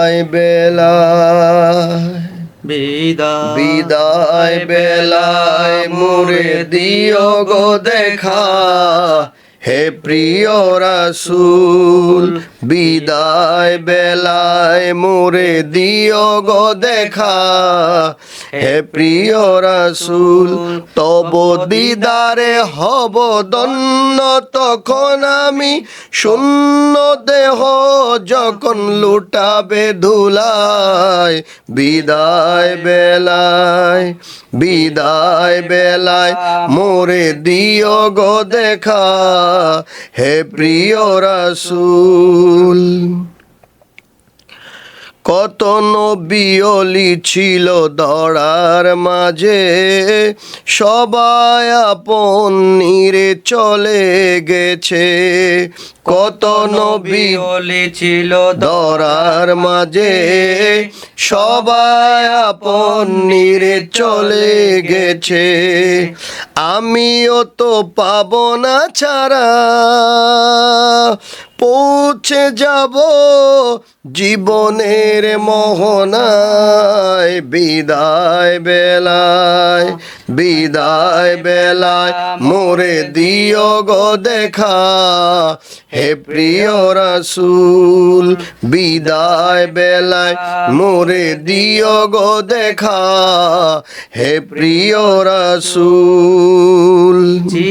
বিদায় বেলায়। বিদায় বিদায় বেলায় মোরে দিও গো দেখা। হে প্রিয় রাসূল বিদায় বেলায় মোরে দিও গো দেখা। হে প্রিয় রাসূল তব দিদারে হব দন্ন তখন আমি শূন্য দেহ যখন লুটাবে ধুলায় বিদায় বেলায় বিদায় বেলায় মোরে দিও গো দেখা, হে প্রিয় রাসূল। কত নবিয়লি ছিল দড়ার মাঝে, সবাই আপন নিরে চলে গেছে। কত নবী বিওলি ছিল দরার মাঝে, সবাই আপন নিরে চলে গেছে। আমিও তো পাব না ছাড়া পৌঁছে যাব জীবনের মোহনায়। বিদায় বেলায় বিদায় বেলায় মোরে দিও গো দেখা। হে প্রিয় রাসূল, বিদায় বেলায় মোরে দিও গো দেখা। হে প্রিয় রাসূল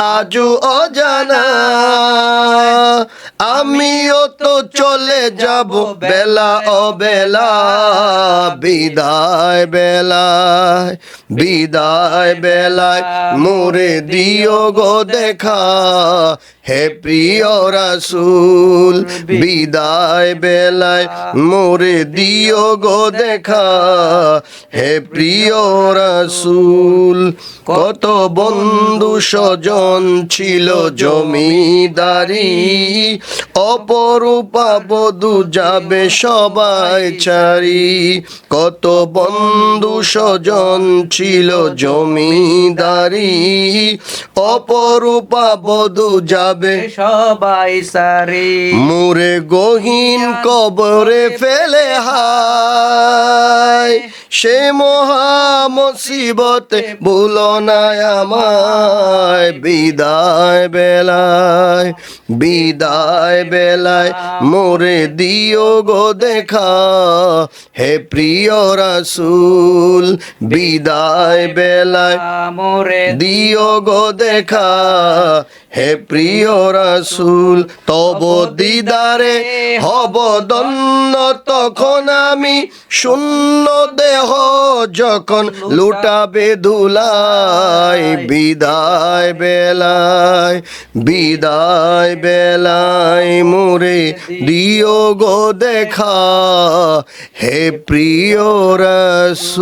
আজও অজানা। আমিও তো চলে যাব বেলা ও বেলা বিদায় বেলায় বিদায় বেলায় মোরে দিও গো দেখা। হে প্রিয় রাসূল, বিদায় বেলায় মোরে দিও গো দেখা। হে প্রিয় রাসূল, কত বন্ধু স্বজন ছিল জমিদারি, অপরূপা বধু যাবে সবাই চারি। কত বন্ধু স্বজন ছিল জমিদারি, অপরূপা বধু যাবে সবাই সারি মুরে গহীন কবরে ফেলে হায় সে মহা মুসিবতে ভুলো না আমায়। বিদায় বেলায় বিদায় বেলায় মোরে দিও গো দেখা। হে প্রিয় রাসূল বিদায় বেলায় মোরে দিও গো দেখা। হে প্রিয় রাসূল তব দিদারে হব দন্ন তখন আমি শূন্য দেহ যখন লুটাবে ধুলাই বিদায় বেলায় বিদায় বেলায় মোরে দিও গো দেখা হে প্রিয় রাসূল।